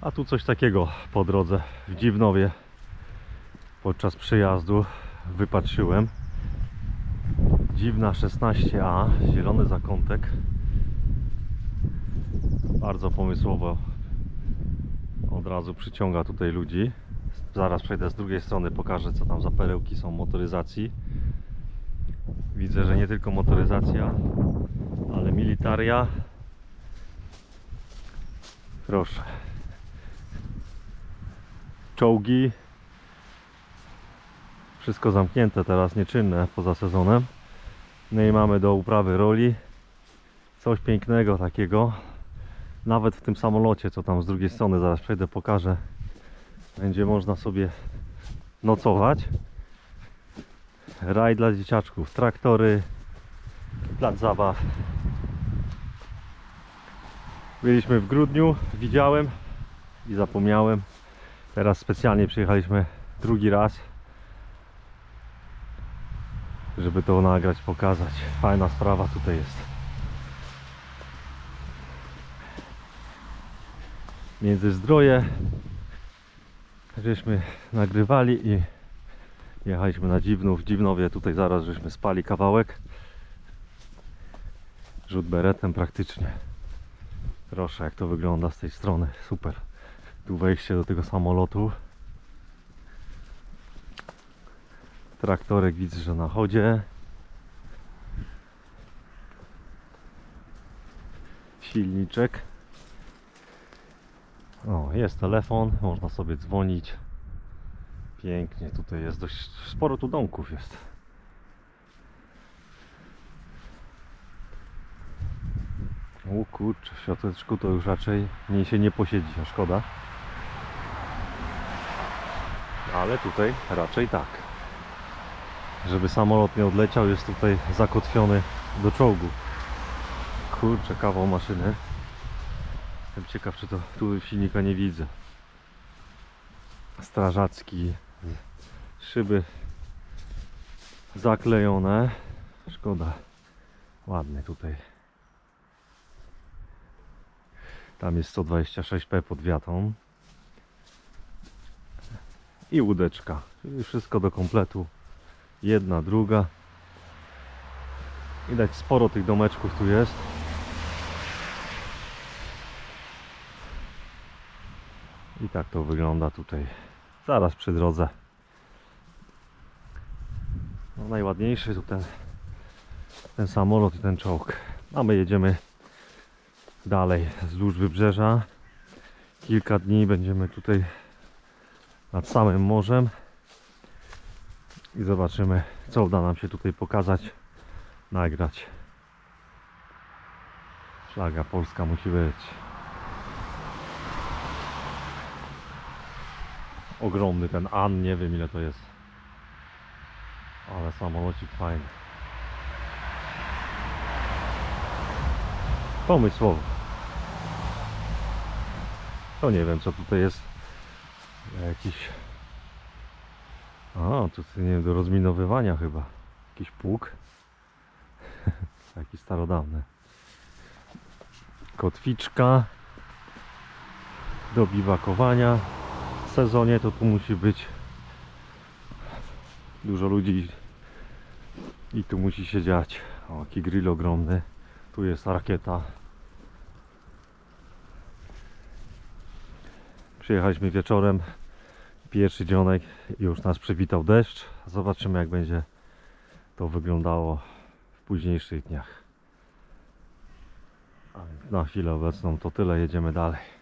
A tu coś takiego po drodze w Dziwnowie podczas przejazdu wypatrzyłem. Dziwna 16A, zielony zakątek. Bardzo pomysłowo od razu przyciąga tutaj ludzi. Zaraz przejdę z drugiej strony, pokażę co tam za perełki są motoryzacji. Widzę, że nie tylko motoryzacja, ale militaria. Proszę. Czołgi. Wszystko zamknięte teraz, nieczynne poza sezonem. No i mamy do uprawy roli. Coś pięknego takiego. Nawet w tym samolocie, co tam z drugiej strony, zaraz przejdę, pokażę. Będzie można sobie nocować. Raj dla dzieciaczków, traktory, plac zabaw. Byliśmy w grudniu, widziałem i zapomniałem. Teraz specjalnie przyjechaliśmy drugi raz, żeby to nagrać, pokazać. Fajna sprawa tutaj jest. Międzyzdroje żeśmy nagrywali i jechaliśmy na Dziwnów. Dziwnowie tutaj zaraz żeśmy spali kawałek. Rzut beretem praktycznie. Proszę jak to wygląda z tej strony. Super. Tu wejście do tego samolotu. Traktorek widzę, że na chodzie. Silniczek. O, jest telefon, można sobie dzwonić. Pięknie, tutaj jest dość sporo tu domków jest. O kurczę, w to już raczej nie się nie posiedzi, a szkoda. Ale tutaj raczej tak. Żeby samolot nie odleciał, jest tutaj zakotwiony do czołgu. Kurczę, kawał maszyny. Jestem ciekaw, czy to tu silnika nie widzę. Strażacki. Szyby zaklejone. Szkoda. Ładny tutaj. Tam jest 126p pod wiatą. I łódeczka. Czyli wszystko do kompletu. Jedna, druga. Widać sporo tych domeczków tu jest. I tak to wygląda tutaj. Zaraz przy drodze. No, najładniejszy tu ten, ten samolot i ten czołg. A my jedziemy dalej wzdłuż wybrzeża. Kilka dni będziemy tutaj nad samym morzem i zobaczymy co uda nam się tutaj pokazać, nagrać. Flaga polska musi być. Ogromny ten An, nie wiem ile to jest. Ale samolocik fajny. Pomysłowo. To nie wiem co tutaj jest. Jakiś. A, to nie wiem, do rozminowywania chyba. Jakiś pług. Taki starodawny. Kotwiczka. Do biwakowania. W sezonie to tu musi być dużo ludzi i tu musi się dziać. O, jaki grill ogromny. Tu jest rakieta. Przyjechaliśmy wieczorem. Pierwszy dzionek już nas przywitał deszcz. Zobaczymy jak będzie to wyglądało w późniejszych dniach. Na chwilę obecną to tyle, jedziemy dalej.